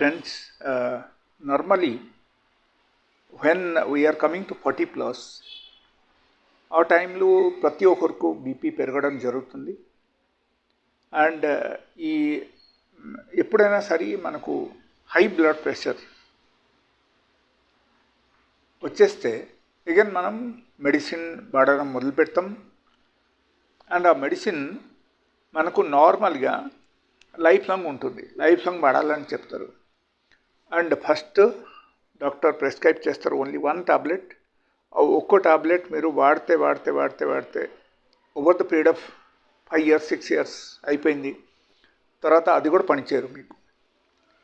Friends, uh, normally when we are coming to 40 ఆ టైంలో ప్రతి ఒక్కరికి బీపీ పెరగడం జరుగుతుంది. అండ్ uh, ఈ ఎప్పుడైనా సరే మనకు హై బ్లడ్ ప్రెషర్ వచ్చేస్తే అగైన్ మనం మెడిసిన్ వాడడం మొదలు పెడతాం. అండ్ ఆ మెడిసిన్ మనకు నార్మల్గా లైఫ్ లాంగ్ ఉంటుంది. లైఫ్ లాంగ్ వాడాలని చెప్తారు. అండ్ ఫస్ట్ డాక్టర్ ప్రిస్క్రైబ్ చేస్తారు ఓన్లీ వన్ టాబ్లెట్. ఒక్కో టాబ్లెట్ మీరు వాడితే వాడితే వాడితే వాడితే over the period of five years six years అయిపోయింది. తర్వాత అది కూడా పనిచేయరు మీకు.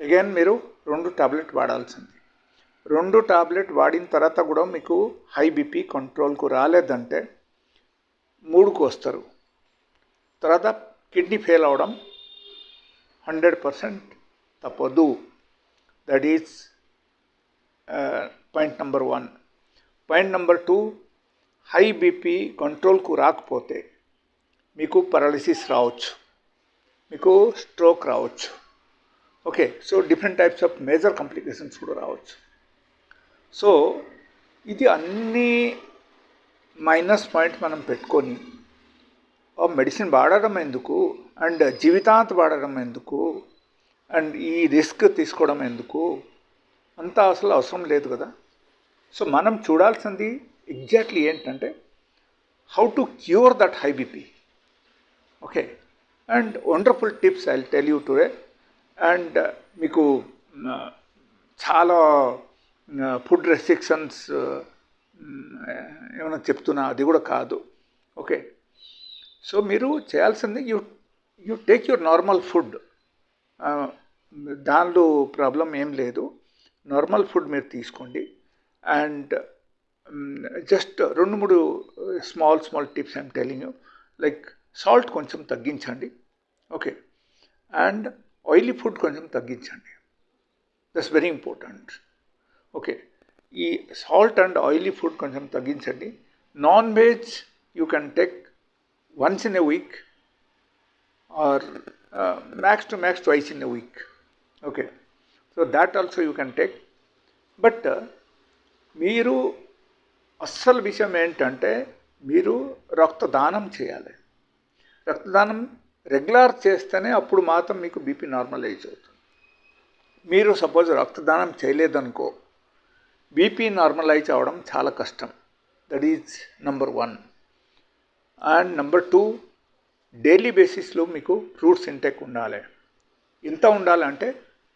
అగైన్ మీరు రెండు టాబ్లెట్ వాడాల్సింది. రెండు టాబ్లెట్ వాడిన తర్వాత కూడా మీకు హై బీపీ కంట్రోల్కు రాలేదంటే మూడుకు వస్తారు. తర్వాత కిడ్నీ ఫెయిల్ అవడం హండ్రెడ్ పర్సెంట్ తప్పదు. That is point number one point number two high BP కంట్రోల్కు రాకపోతే మీకు పారాలిసిస్ రావచ్చు. మీకు స్ట్రోక్ రావచ్చు. Okay so different types of major complications కూడా రావచ్చు. సో ఇది అన్ని మైనస్ పాయింట్ మనం పెట్టుకొని ఆ మెడిసిన్ వాడడం ఎందుకు? అండ్ జీవితాంత వాడడం ఎందుకు? అండ్ ఈ రిస్క్ తీసుకోవడం ఎందుకు? అంతా అసలు అవసరం లేదు కదా. సో మనం చూడాల్సింది ఎగ్జాక్ట్లీ ఏంటంటే how to cure that high BP okay and wonderful tips I tell you today and మీకు uh, చాలా uh, ఫుడ్ రెస్ట్రిక్షన్స్ uh, ఏమైనా చెప్తున్నా అది కూడా కాదు. ఓకే సో మీరు చేయాల్సింది you you take your normal food దానిలో ప్రాబ్లం ఏం లేదు. నార్మల్ ఫుడ్ మీరు తీసుకోండి. అండ్ జస్ట్ రెండు మూడు small small tips I'm telling you. Like salt కొంచెం తగ్గించండి. ఓకే. అండ్ ఆయిలీ ఫుడ్ కొంచెం తగ్గించండి. That's very important okay. ఈ సాల్ట్ అండ్ ఆయిలీ ఫుడ్ కొంచెం తగ్గించండి. Non veg you can take once in a week or max to max twice in a week. Okay so that also you can take but మీరు అస్సలు విషయం ఏంటంటే మీరు రక్తదానం చేయాలి. రక్తదానం రెగ్యులర్ చేస్తేనే అప్పుడు మాత్రం మీకు బీపీ నార్మలైజ్ అవుతుంది. మీరు సపోజ్ రక్తదానం చేయలేదనుకో బీపీ నార్మలైజ్ అవ్వడం చాలా కష్టం. That is number one and number two daily బేసిస్లో మీకు ఫ్రూట్స్ ఇంటెక్ ఉండాలి. ఎంత ఉండాలంటే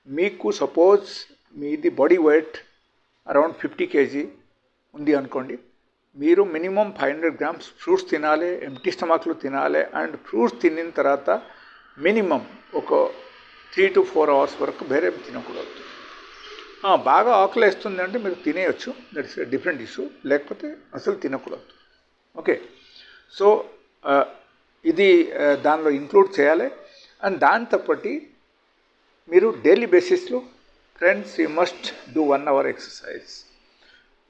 మీకు సపోజ్ మీది body weight around fifty KG ఉంది అనుకోండి మీరు minimum five hundred grams fruits తినాలి ఎంటీ స్టమక్లు తినాలి అండ్ ఫ్రూట్స్ తినిన తర్వాత మినిమం ఒక త్రీ టు ఫోర్ అవర్స్ వరకు వేరే తినకూడదు. బాగా ఆకలి వేస్తుంది అంటే మీరు తినేయచ్చు. దట్స్ డిఫరెంట్ ఇష్యూ లేకపోతే అసలు తినకూడదు. ఓకే సో uh, ఇది uh, దానిలో ఇంక్లూడ్ చేయాలి. అండ్ దాంతోపాటి మీరు డైలీ బేసిస్లో friends you must do one hour exercise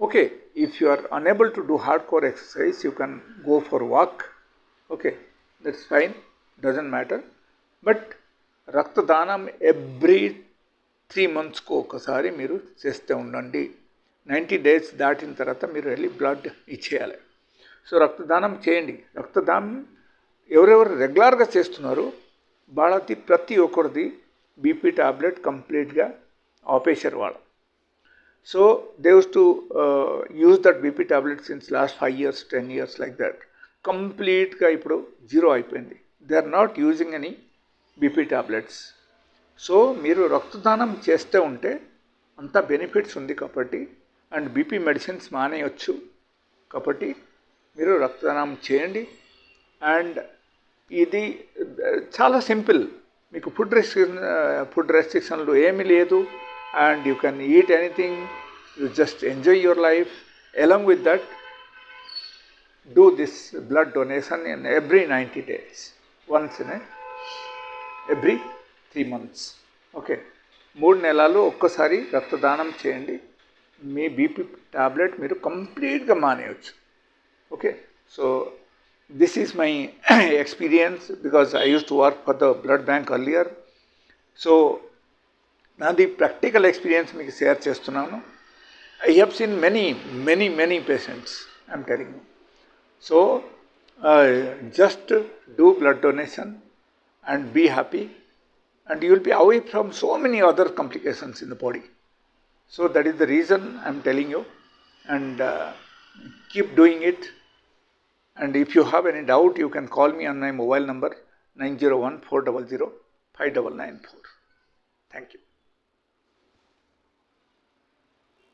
okay if you are unable to do hard core exercise you can go for walk okay that's fine doesn't matter but రక్తదానం every three మంత్స్కు ఒకసారి మీరు చేస్తూ ఉండండి. Ninety days దాటిన తర్వాత మీరు వెళ్ళి బ్లడ్ ఇచ్చేయాలి. సో రక్తదానం చేయండి. రక్తదానం ఎవరెవరు రెగ్యులర్గా చేస్తున్నారు వాళ్ళది ప్రతి ఒక్కరిది బీపీ టాబ్లెట్ కంప్లీట్గా ఆపేశారు వాళ్ళు so they use to use that BP tablet since last five years ten years like that కంప్లీట్గా ఇప్పుడు జీరో అయిపోయింది. They are not using any BP tablets so మీరు రక్తదానం చేస్తే ఉంటే అంత బెనిఫిట్స్ ఉంది కాబట్టి అండ్ బీపీ మెడిసిన్స్ మానేయచ్చు కాబట్టి మీరు రక్తదానం చేయండి. అండ్ ఇది uh, చాలా సింపుల్. మీకు ఫుడ్ రెస్ట్రిక్షన్ ఫుడ్ రెస్ట్రిక్షన్లు ఏమీ లేదు. And you can eat anything you just enjoy your life along with that do this blood donation in every ninety days once in every three months okay మూడు నెలలు ఒక్కసారి రక్తదానం చేయండి. మీ BP tablet మీరు కంప్లీట్గా మానేయచ్చు. Okay so this is my experience because I use to work for the blood bank earlier so నాది practical experience మీకు share చేస్తున్నాను I have seen many many many patients I'm telling you so just do blood donation and be happy and you will be away from so many other complications in the body so that is the reason I'm telling you and keep doing it and if you have any doubt you can call me on my mobile number 901 400 5994 thank you